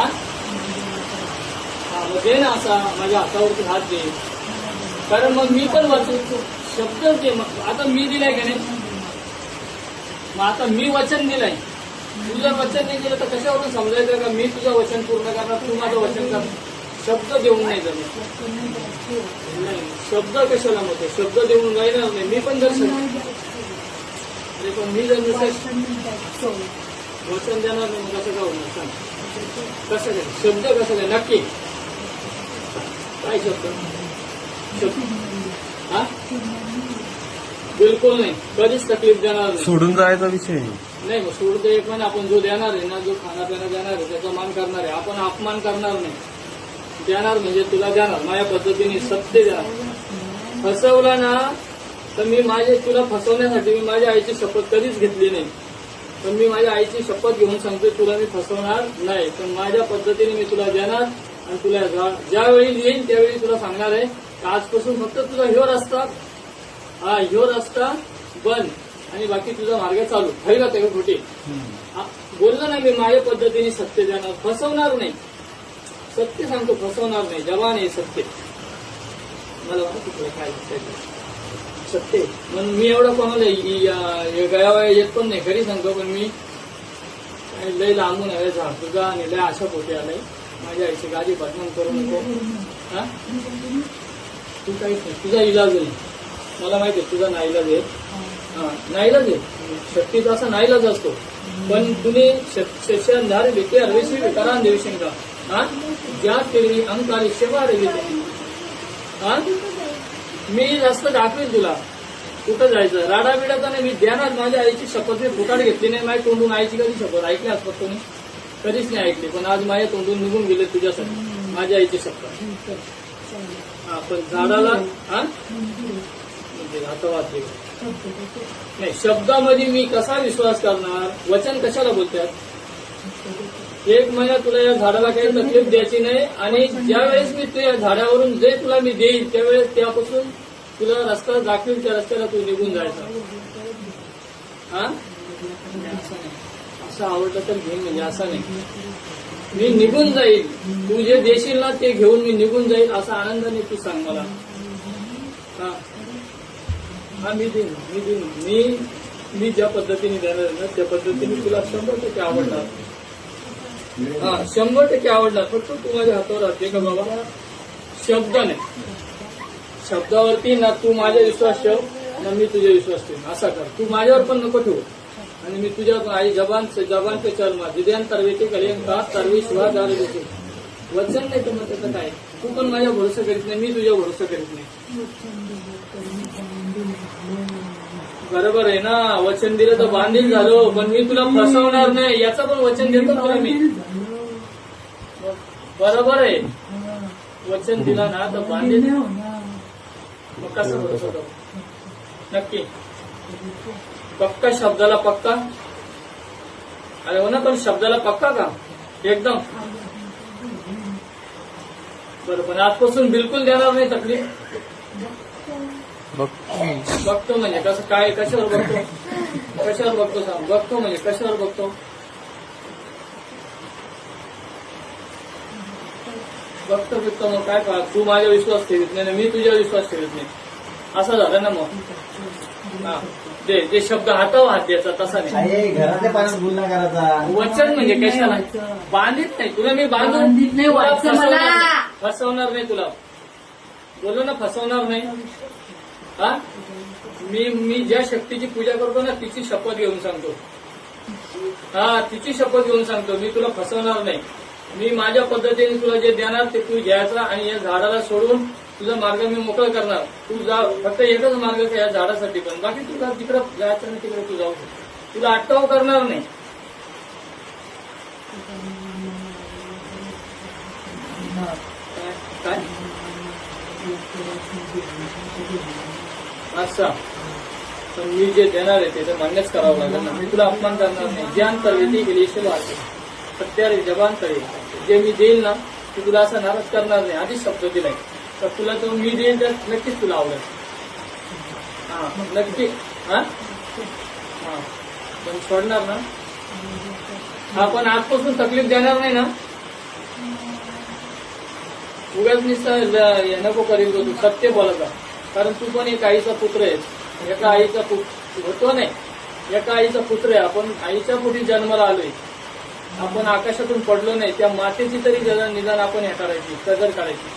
हा? हा मग दे ना असा माझ्या हातावरती हात दे. कारण मग मी पण वाचू शब्द दे मग. आता मी दिलाय का नाही? मग आता मी वचन दिलंय. तू जर वचन नाही दिलं तर कशावरून समजायचं का? मी तुझं वचन पूर्ण करणार तू माझं वचन कर. शब्द देऊन नाही नाही शब्द कशाला मग शब्द देऊन राहणार नाही. मी पण जर पण मी जर वचन देणार नाही. मग कसं सांग कसं काय शब्द कसं काय नक्की काय शब्द हा बिलकुल नाही कधीच तकलीफ देणार नाही सोडून जायचा विषय नाही. मग सोडतो एक पण आपण जो देणार आहे ना जो खाना पिणं देणार आहे त्याचा मान करणार आहे आपण अपमान करणार नाही. देणार म्हणजे तुला देणार माझ्या पद्धतीने सत्य देणार फसवला ना तर मी माझे तुला फसवण्यासाठी मी माझ्या आईची शपथ कधीच घेतली नाही. पण मी माझ्या आईची शपथ घेऊन सांगतो तुला मी फसवणार नाही. पण माझ्या पद्धतीने मी तुला देणार आणि तुला ज्यावेळी येईन त्यावेळी तुला सांगणार आहे की आजपासून फक्त तुझा ह्यो रस्ता हा ह्यो रस्ता बंद आणि बाकी तुझा मार्ग चालू. आहे का ते खोटी? बोललो ना मी माझ्या पद्धतीने सत्य देणार. फसवणार नाही. सत्य सांगतो फसवणार नाही. जवान आहे सत्य. मला वाटतं तुला काय दिसायचं. सत्य मी एवढं कोणाला गयावा या- येत पण नाही खरी सांगतो पण मी लय लांबून आले झाड तुझा आणि लय आशा पोटी आलाय माझ्या आईची गाडी बदनाम करू नको. हा? तू काहीच नाही. तुझा इलाज नाही मला माहिती आहे तुझा नाईलाज आहे. हा नाईलाज आहे. शक्तीचा असा नाईलाज असतो. पण तुम्ही शशांधार व्यक्ती अर्वेशी करा देवशंका हा? ज्या केली अंकाली शेवा रे हा? मी जास्त दाखवेल तुला. कुठं जायचं? राडा बिडाचा नाही मी ध्यानात माझ्या आईची शपथ मी फुटाड घेतली नाही. माझ्या तोंडून आईची कधी शपथ? ऐकली असतात तुम्ही कधीच नाही ऐकली पण आज माझ्या तोंडून निघून गेले तुझ्यासाठी. माझ्या आईची शपथ. हा पण झाडाला हा? म्हणजे आता वाचले. नाही शब्दामध्ये मी कसा विश्वास करणार? वचन कशाला बोलतात? एक महिना तुला या झाडाला काही तकलीफ द्यायची नाही आणि ज्या वेळेस मी त्या झाडावरून जे तुला मी देईल त्यावेळेस त्यापासून तुला रस्ता दाखवेल त्या रस्त्याला तू निघून जायचा. हा? असं आवडलं तर घेईन म्हणजे असं नाही. मी निघून जाईल. तू जे देशील ना ते घेऊन मी निघून जाईल असा आनंदाने तू सांग मला. हा. हा मी देईन मी देईन. मी मी ज्या पद्धतीने देणार ना त्या पद्धतीने तुला शंभर टक्के आवडणार. हा शंभर टक्के आवडला फक्त तू माझ्या हातावर राहते का बाबा? शब्द नाही शब्दावरती ना तू माझा विश्वास ठेव ना मी तुझ्या विश्वास ठेव असा कर. तू माझ्यावर पण नको ठेवू. आणि मी तुझ्या आई जबान से जबान पे चल मा. जिद्यान का? तरवी शिवा दारे देते वचन नाही तर मग त्याचं काय? तू पण माझ्या भरोसा करीत नाही मी तुझ्या भरोसा करीत नाही. बरोबर आहे ना. वचन दिलं तर बांधील झालो पण मी तुला फसवणार नाही याचं पण वचन देतो तुला मी. बरोबर आहे. वचन दिलं ना तर बांधील मग कसं नक्की. पक्का शब्दाला पक्का? अरे हो ना पण शब्दाला पक्का का? एकदम. बरोबर आजपासून बिलकुल देणार नाही तकलीफ. बघतो म्हणजे कसं काय कशावर बघतो? कशावर बघतो सांग? बघतो म्हणजे कशावर बघतो? बघतो बिघतो मग काय पहा तू माझा विश्वास ठेवत नाही मी तुझ्या विश्वास ठेवत नाही. असं झालं ना मग. हा. दे जे शब्द हातावर हात द्यायचा तसा नाही. करायचा वचन म्हणजे कशाला? बांधित नाही. तुला मी बांधून नाही फसवणार मला. नाही. फसवणार नाही तुला. बोललो ना फसवणार नाही? हा? मी मी ज्या शक्तीची पूजा करतो ना तिची शपथ घेऊन सांगतो. हा तिची शपथ घेऊन सांगतो. मी तुला फसवणार नाही. मी माझ्या पद्धतीने तुला जे देणार ते तू घ्यायचा आणि या झाडाला सोडून तुझा मार्ग मी मोकळा करणार. तू जा फक्त एकच मार्ग या झाडासाठी पण. बाकी तुला तिकडं जायचं नाही तिकडे तू जाऊ. तुला अटकाव करणार नाही. काय? काय अच्छा. तर मी जे देणार आहे त्याचं मान्यच करावं लागेल ना. मी तुला अपमान करणार नाही. ज्ञान तरवेती गेली वाढते सत्यारे जबान जे मी देईल ना ते तुला असं नाराज करणार नाही. आधीच शब्द दिलाय. तर तुला तो मी देईल तर नक्कीच तुला आवडेल. हा नक्की. हा? हा. पण सोडणार ना? आपण पण आजपासून तकलीफ देणार नाही ना? उगाच मी नको करीत तू सत्य बोलत जा. कारण तू पण एक आईचा पुत्र आहेस. एका आईचा पुत्र होतो नाही. एका आईचा पुत्र आहे. आपण आईच्या पुढे जन्माला आलोय. आपण आकाशातून पडलो नाही. त्या मातेची तरी निदान आपण हे करायची कदर करायची.